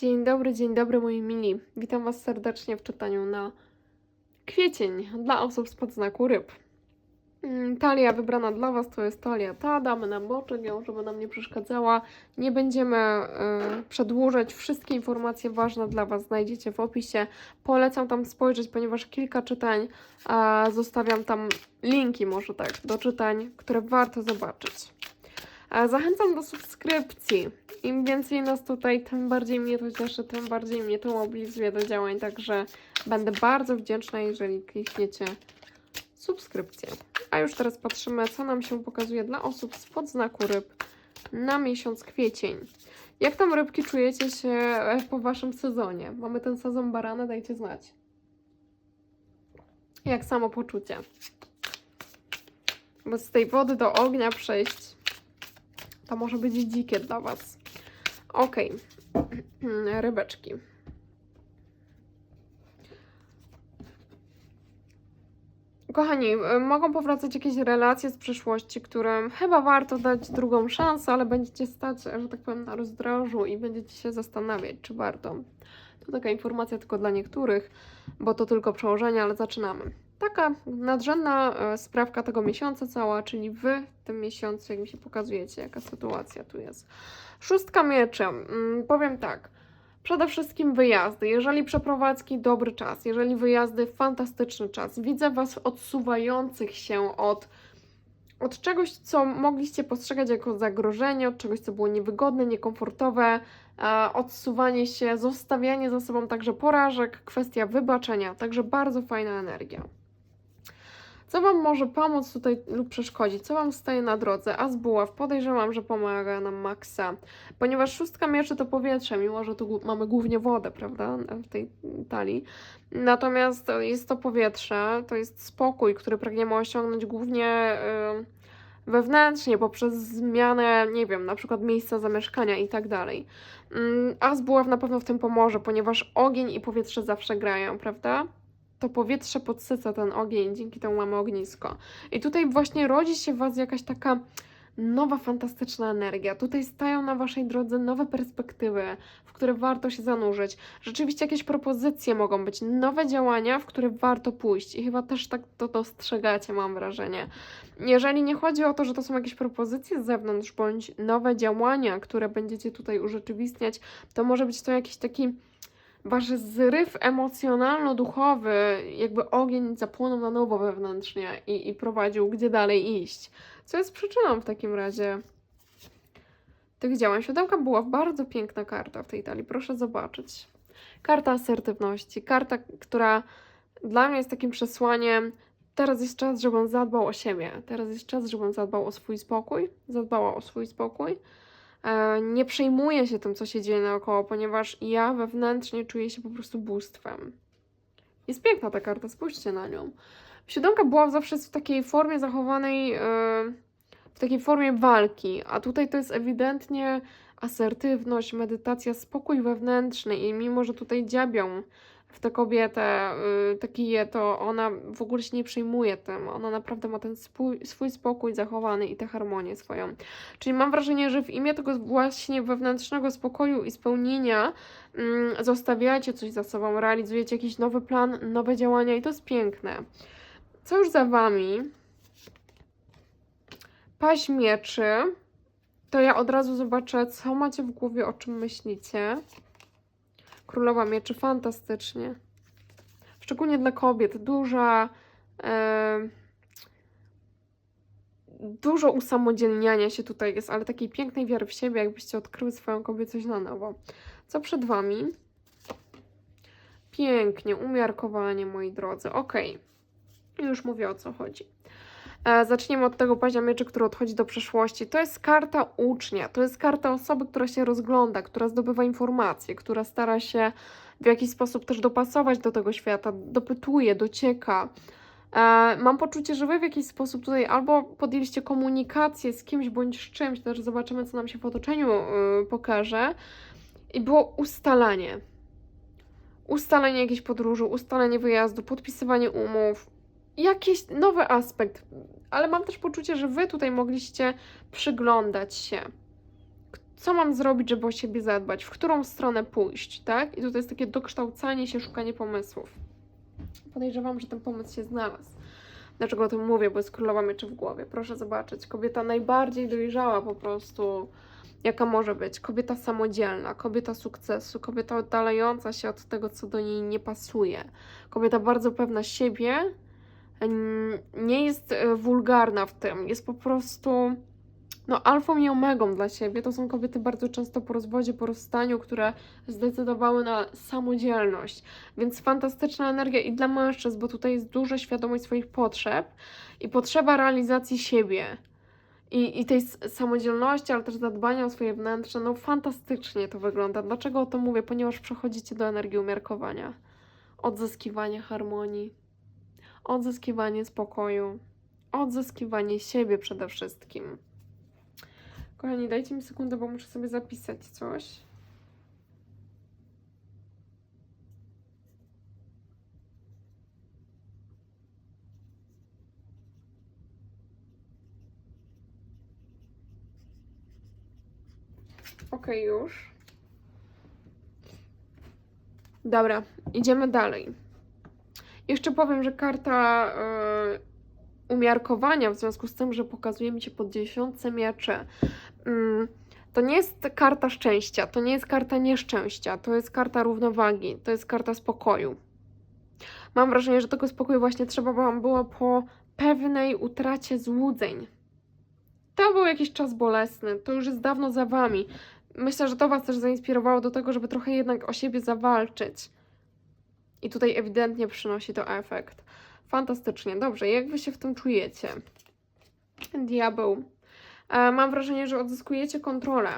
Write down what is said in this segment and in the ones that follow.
Dzień dobry, dzień dobry moi mili. Witam Was serdecznie w czytaniu na kwiecień dla osób spod znaku ryb. Mm, Talia wybrana dla Was to jest talia ta, damy na boczek ją, żeby nam nie przeszkadzała. Nie będziemy y, przedłużać. Wszystkie informacje ważne dla Was znajdziecie w opisie. Polecam tam spojrzeć, ponieważ kilka czytań a zostawiam tam linki może tak do czytań, które warto zobaczyć. A Zachęcam do subskrypcji. Im więcej nas tutaj, tym bardziej mnie to cieszy, tym bardziej mnie to mobilizuje do działań. Także będę bardzo wdzięczna, jeżeli klikniecie subskrypcję. A już teraz patrzymy, co nam się pokazuje dla osób spod znaku ryb na miesiąc kwiecień. Jak tam rybki czujecie się e, po waszym sezonie? Mamy ten sezon barana, dajcie znać. Jak samopoczucie? Bo z tej wody do ognia przejść to może być dzikie dla Was. Okej. Rybeczki. Kochani, y, mogą powracać jakieś relacje z przeszłości, którym chyba warto dać drugą szansę, ale będziecie stać, że tak powiem, na rozdrożu i będziecie się zastanawiać, czy warto. To taka informacja tylko dla niektórych, bo to tylko przełożenie, ale zaczynamy. Taka nadrzędna e, sprawka tego miesiąca cała, czyli wy w tym miesiącu, jak mi się pokazujecie, jaka sytuacja tu jest. Szóstka mieczy. Mm, powiem tak. Przede wszystkim wyjazdy. Jeżeli przeprowadzki, dobry czas. Jeżeli wyjazdy, fantastyczny czas. Widzę Was odsuwających się od, od czegoś, co mogliście postrzegać jako zagrożenie, od czegoś, co było niewygodne, niekomfortowe. E, odsuwanie się, zostawianie za sobą także porażek, kwestia wybaczenia. Także bardzo fajna energia. Co Wam może pomóc tutaj lub przeszkodzić? Co Wam staje na drodze? A z buław podejrzewam, że pomaga nam maksa. Ponieważ szóstka mieczy to powietrze, mimo że tu mamy głównie wodę, prawda, w tej talii. Natomiast jest to powietrze, to jest spokój, który pragniemy osiągnąć głównie y, wewnętrznie, poprzez zmianę, nie wiem, na przykład miejsca zamieszkania i tak dalej. Mm, A z buław na pewno w tym pomoże, ponieważ ogień i powietrze zawsze grają, prawda? To powietrze podsyca ten ogień, dzięki temu mamy ognisko. I tutaj właśnie rodzi się w Was jakaś taka nowa, fantastyczna energia. Tutaj stają na Waszej drodze nowe perspektywy, w które warto się zanurzyć. Rzeczywiście jakieś propozycje mogą być, nowe działania, w które warto pójść. I chyba też tak to dostrzegacie, mam wrażenie. Jeżeli nie chodzi o to, że to są jakieś propozycje z zewnątrz, bądź nowe działania, które będziecie tutaj urzeczywistniać, to może być to jakiś taki wasz zryw emocjonalno-duchowy, jakby ogień zapłonął na nowo wewnętrznie i, i prowadził, gdzie dalej iść. Co jest przyczyną w takim razie tych działań? Siódemka była bardzo piękna karta w tej talii, proszę zobaczyć. Karta asertywności, karta, która dla mnie jest takim przesłaniem. Teraz jest czas, żebym zadbał o siebie. Teraz jest czas, żebym zadbał o swój spokój, zadbała o swój spokój nie przejmuję się tym, co się dzieje naokoło, ponieważ ja wewnętrznie czuję się po prostu bóstwem. Jest piękna ta karta, spójrzcie na nią. Siódemka była zawsze w takiej formie zachowanej, e, w takiej formie walki, a tutaj to jest ewidentnie asertywność, medytacja, spokój wewnętrzny i mimo, że tutaj dziabią w tę kobietę, y, te kije, to ona w ogóle się nie przejmuje tym. Ona naprawdę ma ten swój, swój spokój zachowany i tę harmonię swoją. Czyli mam wrażenie, że w imię tego właśnie wewnętrznego spokoju i spełnienia mm, zostawiacie coś za sobą, realizujecie jakiś nowy plan, nowe działania i to jest piękne. Co już za wami? Paź mieczy. To ja od razu zobaczę, co macie w głowie, o czym myślicie. Królowa Mieczy, fantastycznie. Szczególnie dla kobiet. Duża. E, dużo usamodzielniania się tutaj jest, ale takiej pięknej wiary w siebie, jakbyście odkryły swoją kobiecość na nowo. Co przed Wami? Pięknie, umiarkowanie, moi drodzy. Ok, już mówię o co chodzi. E, Zaczniemy od tego pazia mieczy, który odchodzi do przeszłości. To jest karta ucznia, to jest karta osoby, która się rozgląda, która zdobywa informacje, która stara się w jakiś sposób też dopasować do tego świata, dopytuje, docieka. E, Mam poczucie, że wy w jakiś sposób tutaj albo podjęliście komunikację z kimś bądź z czymś, też zobaczymy, co nam się w otoczeniu y, pokaże, i było ustalanie. Ustalenie jakiejś podróży, ustalenie wyjazdu, podpisywanie umów, jakiś nowy aspekt, ale mam też poczucie, że wy tutaj mogliście przyglądać się, co mam zrobić, żeby o siebie zadbać, w którą stronę pójść, tak? I tutaj jest takie dokształcanie się, szukanie pomysłów. Podejrzewam, że ten pomysł się znalazł. Dlaczego o tym mówię? Bo jest królowa mieczy w głowie. Proszę zobaczyć. Kobieta najbardziej dojrzała po prostu, jaka może być. Kobieta samodzielna, kobieta sukcesu, kobieta oddalająca się od tego, co do niej nie pasuje. Kobieta bardzo pewna siebie, nie jest e, wulgarna w tym, jest po prostu no, alfą i omegą dla siebie. To są kobiety bardzo często po rozwodzie, po rozstaniu, które zdecydowały na samodzielność. Więc fantastyczna energia i dla mężczyzn, bo tutaj jest duża świadomość swoich potrzeb i potrzeba realizacji siebie. I, I tej samodzielności, ale też zadbania o swoje wnętrze, no fantastycznie to wygląda. Dlaczego o tym mówię? Ponieważ przechodzicie do energii umiarkowania, odzyskiwania harmonii, odzyskiwanie spokoju, odzyskiwanie siebie przede wszystkim. Kochani, dajcie mi sekundę, bo muszę sobie zapisać coś. Okej, już. Dobra, idziemy dalej. Jeszcze powiem, że karta y, umiarkowania, w związku z tym, że pokazuje mi się pod dziesiątce mieczy, mm, to nie jest karta szczęścia, to nie jest karta nieszczęścia, to jest karta równowagi, to jest karta spokoju. Mam wrażenie, że tego spokoju właśnie trzeba wam było po pewnej utracie złudzeń. To był jakiś czas bolesny, to już jest dawno za wami. Myślę, że to was też zainspirowało do tego, żeby trochę jednak o siebie zawalczyć. I tutaj ewidentnie przynosi to efekt. Fantastycznie. Dobrze, jak wy się w tym czujecie? Diabeł. E, mam wrażenie, że odzyskujecie kontrolę.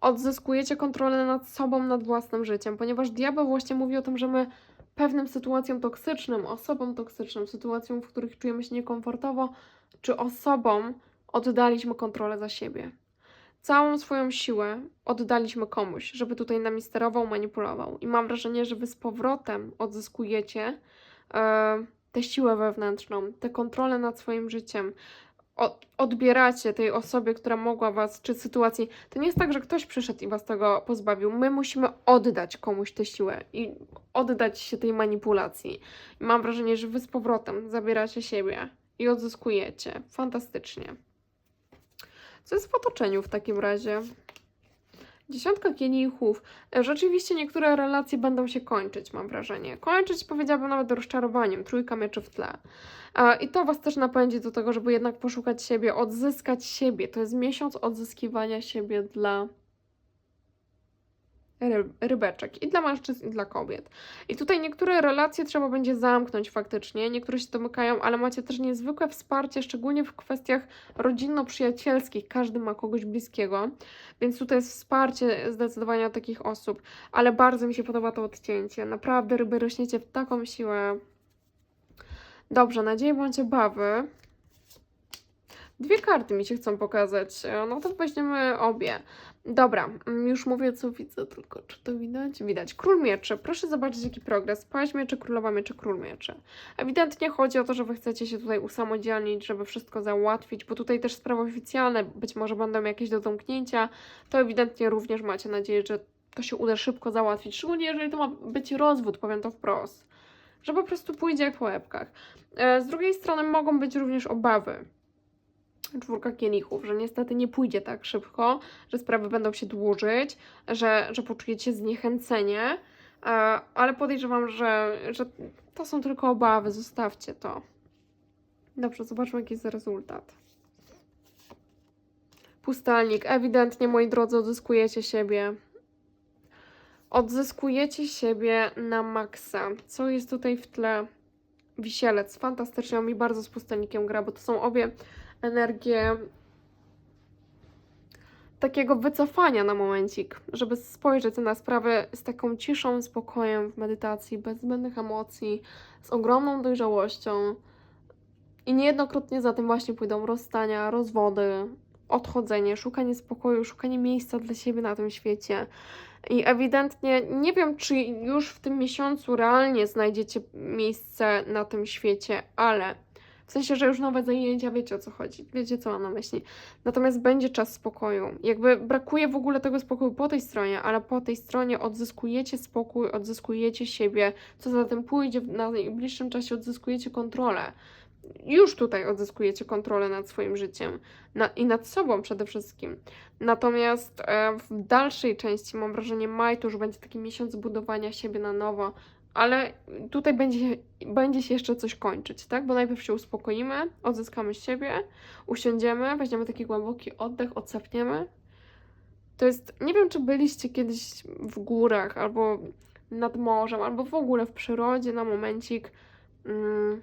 Odzyskujecie kontrolę nad sobą, nad własnym życiem, ponieważ diabeł właśnie mówi o tym, że my pewnym sytuacjom toksycznym, osobom toksycznym, sytuacjom, w których czujemy się niekomfortowo, czy osobom oddaliśmy kontrolę za siebie. Całą swoją siłę oddaliśmy komuś, żeby tutaj nami sterował, manipulował. I mam wrażenie, że wy z powrotem odzyskujecie e, tę siłę wewnętrzną, tę kontrolę nad swoim życiem. Odbieracie tej osobie, która mogła was, czy sytuacji. To nie jest tak, że ktoś przyszedł i was tego pozbawił. My musimy oddać komuś tę siłę i oddać się tej manipulacji. I mam wrażenie, że wy z powrotem zabieracie siebie i odzyskujecie. Fantastycznie. Co jest w otoczeniu w takim razie? Dziesiątka kielichów. E, Rzeczywiście niektóre relacje będą się kończyć, mam wrażenie. Kończyć powiedziałabym nawet rozczarowaniem, trójka mieczy w tle. I to Was też napędzi do tego, żeby jednak poszukać siebie, odzyskać siebie. To jest miesiąc odzyskiwania siebie dla rybeczek. I dla mężczyzn, i dla kobiet. I tutaj niektóre relacje trzeba będzie zamknąć faktycznie, niektóre się domykają, ale macie też niezwykłe wsparcie, szczególnie w kwestiach rodzinno-przyjacielskich. Każdy ma kogoś bliskiego, więc tutaj jest wsparcie zdecydowanie takich osób. Ale bardzo mi się podoba to odcięcie. Naprawdę ryby rośniecie w taką siłę. Dobrze, nadzieję bądź obawy. Dwie karty mi się chcą pokazać. E, No to weźmiemy obie. Dobra, mm, już mówię co widzę, tylko czy to widać? Widać. Król mieczy. Proszę zobaczyć jaki progres. Paź mieczy, królowa mieczy, król mieczy. Ewidentnie chodzi o to, że wy chcecie się tutaj usamodzielnić, żeby wszystko załatwić, bo tutaj też sprawy oficjalne być może będą jakieś do zamknięcia. To ewidentnie również macie nadzieję, że to się uda szybko załatwić. Szczególnie jeżeli to ma być rozwód, powiem to wprost. Że po prostu pójdzie jak po łebkach. E, Z drugiej strony mogą być również obawy czwórka kielichów, że niestety nie pójdzie tak szybko, że sprawy będą się dłużyć, że, że poczujecie zniechęcenie, e, ale podejrzewam, że, że to są tylko obawy, zostawcie to. Dobrze, zobaczmy jaki jest rezultat. Pustelnik, ewidentnie moi drodzy odzyskujecie siebie. Odzyskujecie siebie na maksa. Co jest tutaj w tle? Wisielec, fantastycznie, mi bardzo z pustelnikiem gra, bo to są obie energię takiego wycofania na momencik, żeby spojrzeć na sprawę z taką ciszą, spokojem w medytacji, bez zbędnych emocji, z ogromną dojrzałością. I niejednokrotnie za tym właśnie pójdą rozstania, rozwody, odchodzenie, szukanie spokoju, szukanie miejsca dla siebie na tym świecie. I ewidentnie nie wiem, czy już w tym miesiącu realnie znajdziecie miejsce na tym świecie, ale W sensie, że już nowe zajęcia, wiecie o co chodzi, wiecie co mam na myśli. Natomiast będzie czas spokoju. Jakby brakuje w ogóle tego spokoju po tej stronie, ale po tej stronie odzyskujecie spokój, odzyskujecie siebie, co za tym pójdzie w najbliższym czasie, odzyskujecie kontrolę. Już tutaj odzyskujecie kontrolę nad swoim życiem na, i nad sobą przede wszystkim. Natomiast e, w dalszej części, mam wrażenie, maj to już będzie taki miesiąc budowania siebie na nowo, ale tutaj będzie, będzie się jeszcze coś kończyć, tak? Bo najpierw się uspokoimy, odzyskamy siebie, usiądziemy, weźmiemy taki głęboki oddech, odsapniemy. To jest, nie wiem, czy byliście kiedyś w górach, albo nad morzem, albo w ogóle w przyrodzie na momencik mm,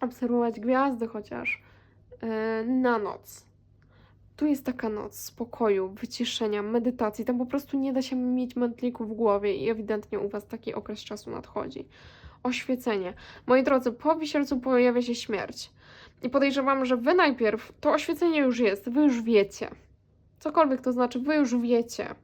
obserwować gwiazdy chociaż yy, na noc. Tu jest taka noc spokoju, wyciszenia, medytacji. Tam po prostu nie da się mieć mętliku w głowie i ewidentnie u Was taki okres czasu nadchodzi. Oświecenie. Moi drodzy, po wisielcu pojawia się śmierć. I podejrzewam, że Wy najpierw, to oświecenie już jest, Wy już wiecie. Cokolwiek to znaczy, Wy już wiecie.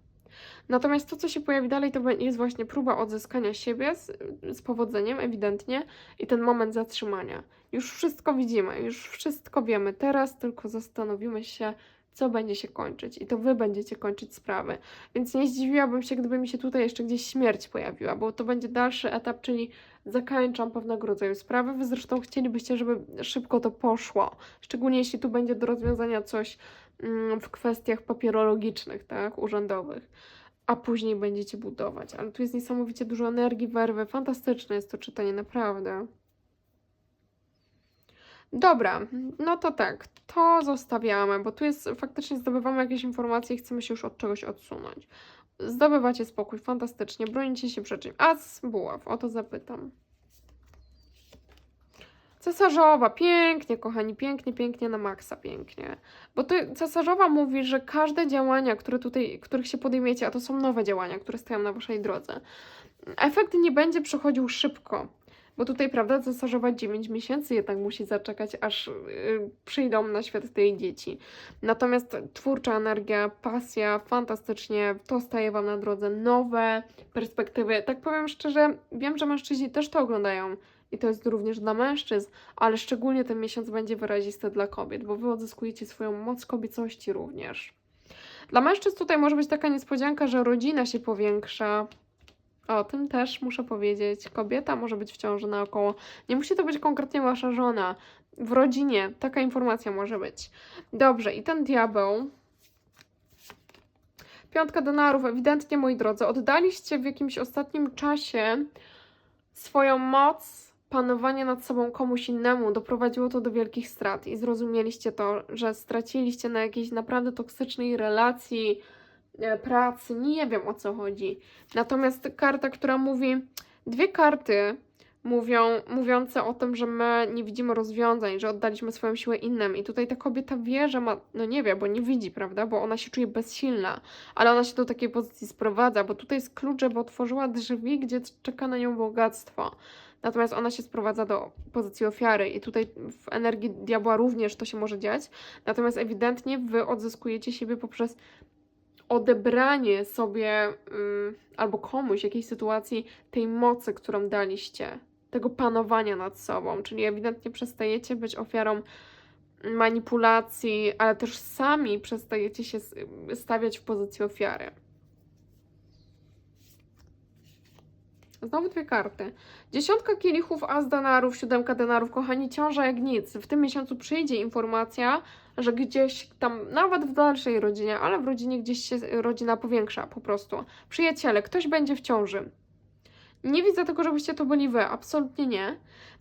Natomiast to, co się pojawi dalej, to jest właśnie próba odzyskania siebie z, z powodzeniem, ewidentnie, i ten moment zatrzymania. Już wszystko widzimy, już wszystko wiemy. Teraz tylko zastanowimy się, co będzie się kończyć i to wy będziecie kończyć sprawy. Więc nie zdziwiłabym się, gdyby mi się tutaj jeszcze gdzieś śmierć pojawiła, bo to będzie dalszy etap, czyli zakańczam pewnego rodzaju sprawy. Wy zresztą chcielibyście, żeby szybko to poszło, szczególnie jeśli tu będzie do rozwiązania coś mm, w kwestiach papierologicznych, tak, urzędowych. A później będziecie budować. Ale tu jest niesamowicie dużo energii, werwy. Fantastyczne jest to czytanie, naprawdę. Dobra, no to tak, to zostawiamy, bo tu jest faktycznie zdobywamy jakieś informacje i chcemy się już od czegoś odsunąć. Zdobywacie spokój, fantastycznie, bronicie się przed czymś. A z buław, o to zapytam. Cesarzowa, pięknie, kochani, pięknie, pięknie, na maksa, pięknie. Bo tu cesarzowa mówi, że każde działania, które tutaj, których się podejmiecie, a to są nowe działania, które stoją na waszej drodze, efekt nie będzie przychodził szybko. Bo tutaj, prawda, cesarzowa 9 miesięcy jednak musi zaczekać, aż yy, przyjdą na świat tej dzieci. Natomiast twórcza energia, pasja, fantastycznie, to staje Wam na drodze nowe perspektywy. Tak powiem szczerze, wiem, że mężczyźni też to oglądają i to jest również dla mężczyzn, ale szczególnie ten miesiąc będzie wyrazisty dla kobiet, bo Wy odzyskujecie swoją moc kobiecości również. Dla mężczyzn tutaj może być taka niespodzianka, że rodzina się powiększa, o tym też muszę powiedzieć. Kobieta może być w ciąży naokoło. Nie musi to być konkretnie wasza żona. W rodzinie taka informacja może być. Dobrze, i ten diabeł. Piątka denarów. Ewidentnie, moi drodzy, oddaliście w jakimś ostatnim czasie swoją moc panowania nad sobą komuś innemu. Doprowadziło to do wielkich strat i zrozumieliście to, że straciliście na jakiejś naprawdę toksycznej relacji pracy, nie wiem o co chodzi. Natomiast karta, która mówi, dwie karty mówią, mówiące o tym, że my nie widzimy rozwiązań, że oddaliśmy swoją siłę innym. I tutaj ta kobieta wie, że ma, no nie wie, bo nie widzi, prawda? Bo ona się czuje bezsilna, ale ona się do takiej pozycji sprowadza, bo tutaj jest klucz, bo otworzyła drzwi, gdzie czeka na nią bogactwo. Natomiast ona się sprowadza do pozycji ofiary i tutaj w energii diabła również to się może dziać. Natomiast ewidentnie wy odzyskujecie siebie poprzez odebranie sobie ym, albo komuś jakiejś sytuacji tej mocy, którą daliście, tego panowania nad sobą, czyli ewidentnie przestajecie być ofiarą manipulacji, ale też sami przestajecie się stawiać w pozycji ofiary. Znowu dwie karty. Dziesiątka kielichów, as denarów, siódemka denarów. Kochani, ciąża jak nic. W tym miesiącu przyjdzie informacja, że gdzieś tam, nawet w dalszej rodzinie, ale w rodzinie gdzieś się rodzina powiększa po prostu. Przyjaciele, ktoś będzie w ciąży. Nie widzę tego, żebyście to byli wy, absolutnie nie.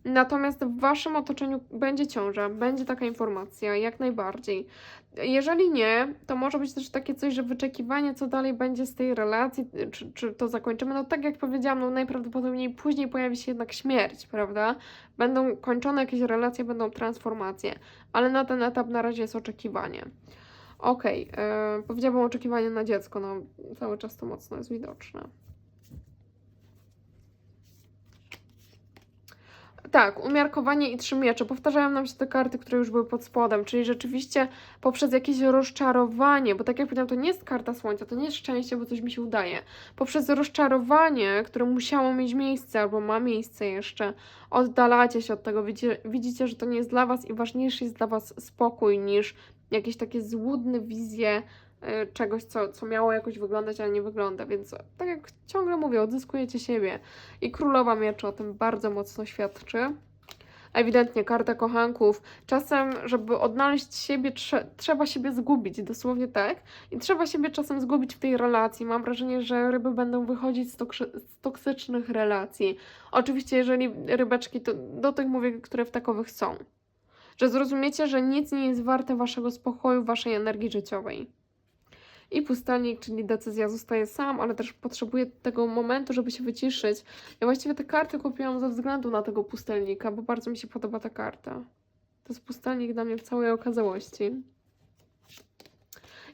Natomiast w waszym otoczeniu będzie ciąża, będzie taka informacja, jak najbardziej. Jeżeli nie, to może być też takie coś, że wyczekiwanie, co dalej będzie z tej relacji, czy, czy to zakończymy. No tak jak powiedziałam, no najprawdopodobniej później pojawi się jednak śmierć, prawda? Będą kończone jakieś relacje, będą transformacje, ale na ten etap na razie jest oczekiwanie. Okej, okay, yy, powiedziałabym oczekiwanie na dziecko, no cały czas to mocno jest widoczne. Tak, umiarkowanie i trzy miecze. Powtarzają nam się te karty, które już były pod spodem, czyli rzeczywiście poprzez jakieś rozczarowanie, bo tak jak powiedziałam, to nie jest karta słońca, to nie jest szczęście, bo coś mi się udaje. Poprzez rozczarowanie, które musiało mieć miejsce albo ma miejsce jeszcze, oddalacie się od tego, widzicie, widzicie, że to nie jest dla was i ważniejszy jest dla was spokój niż jakieś takie złudne wizje czegoś, co, co miało jakoś wyglądać, ale nie wygląda, więc tak jak ciągle mówię, odzyskujecie siebie. I królowa mieczy o tym bardzo mocno świadczy. Ewidentnie karta kochanków. Czasem, żeby odnaleźć siebie, trze trzeba siebie zgubić, dosłownie tak. I trzeba siebie czasem zgubić w tej relacji. Mam wrażenie, że ryby będą wychodzić z, z toksycznych relacji. Oczywiście, jeżeli rybeczki, to do tych mówię, które w takowych są. Że zrozumiecie, że nic nie jest warte waszego spokoju, waszej energii życiowej. I pustelnik, czyli decyzja zostaje sam, ale też potrzebuje tego momentu, żeby się wyciszyć. Ja właściwie te karty kupiłam ze względu na tego pustelnika, bo bardzo mi się podoba ta karta. To jest pustelnik dla mnie w całej okazałości.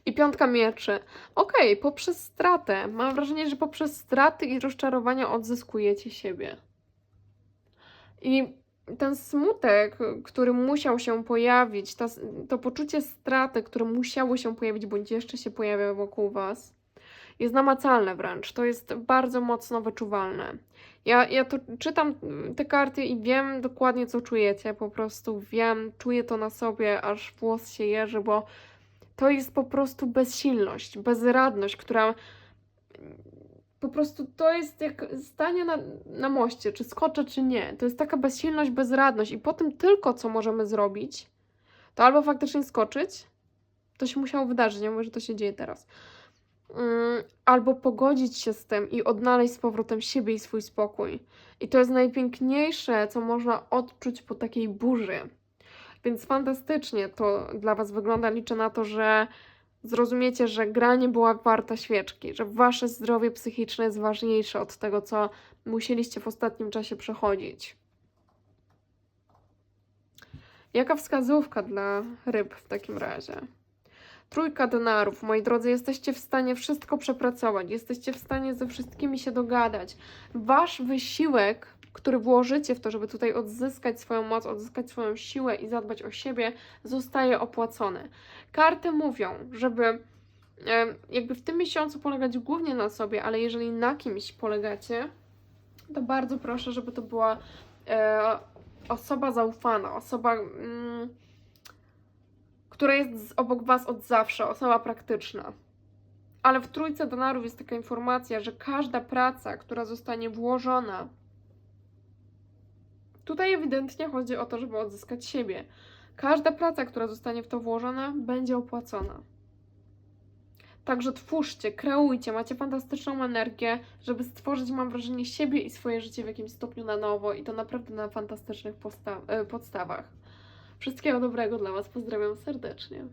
I piątka mieczy. Okej, poprzez stratę. Mam wrażenie, że poprzez straty i rozczarowania odzyskujecie siebie. I ten smutek, który musiał się pojawić, ta, to poczucie straty, które musiało się pojawić, bądź jeszcze się pojawia wokół Was, jest namacalne wręcz. To jest bardzo mocno wyczuwalne. Ja, ja to czytam te karty i wiem dokładnie, co czujecie. Po prostu wiem, czuję to na sobie, aż włos się jeży, bo to jest po prostu bezsilność, bezradność, która po prostu to jest jak stanie na, na moście, czy skoczę, czy nie. To jest taka bezsilność, bezradność i po tym tylko, co możemy zrobić, to albo faktycznie skoczyć, to się musiało wydarzyć, nie mówię, że to się dzieje teraz, Mm, albo pogodzić się z tym i odnaleźć z powrotem siebie i swój spokój. I to jest najpiękniejsze, co można odczuć po takiej burzy. Więc fantastycznie to dla Was wygląda. Liczę na to, że zrozumiecie, że gra nie była warta świeczki, że wasze zdrowie psychiczne jest ważniejsze od tego, co musieliście w ostatnim czasie przechodzić. Jaka wskazówka dla ryb w takim razie? Trójka denarów, moi drodzy, jesteście w stanie wszystko przepracować, jesteście w stanie ze wszystkimi się dogadać. Wasz wysiłek, który włożycie w to, żeby tutaj odzyskać swoją moc, odzyskać swoją siłę i zadbać o siebie, zostaje opłacony. Karty mówią, żeby jakby w tym miesiącu polegać głównie na sobie, ale jeżeli na kimś polegacie, to bardzo proszę, żeby to była e, osoba zaufana, osoba, mm, która jest obok Was od zawsze, osoba praktyczna. Ale w trójce denarów jest taka informacja, że każda praca, która zostanie włożona, tutaj ewidentnie chodzi o to, żeby odzyskać siebie. Każda praca, która zostanie w to włożona, będzie opłacona. Także twórzcie, kreujcie, macie fantastyczną energię, żeby stworzyć, mam wrażenie, siebie i swoje życie w jakimś stopniu na nowo i to naprawdę na fantastycznych e, podstawach. Wszystkiego dobrego dla Was, pozdrawiam serdecznie.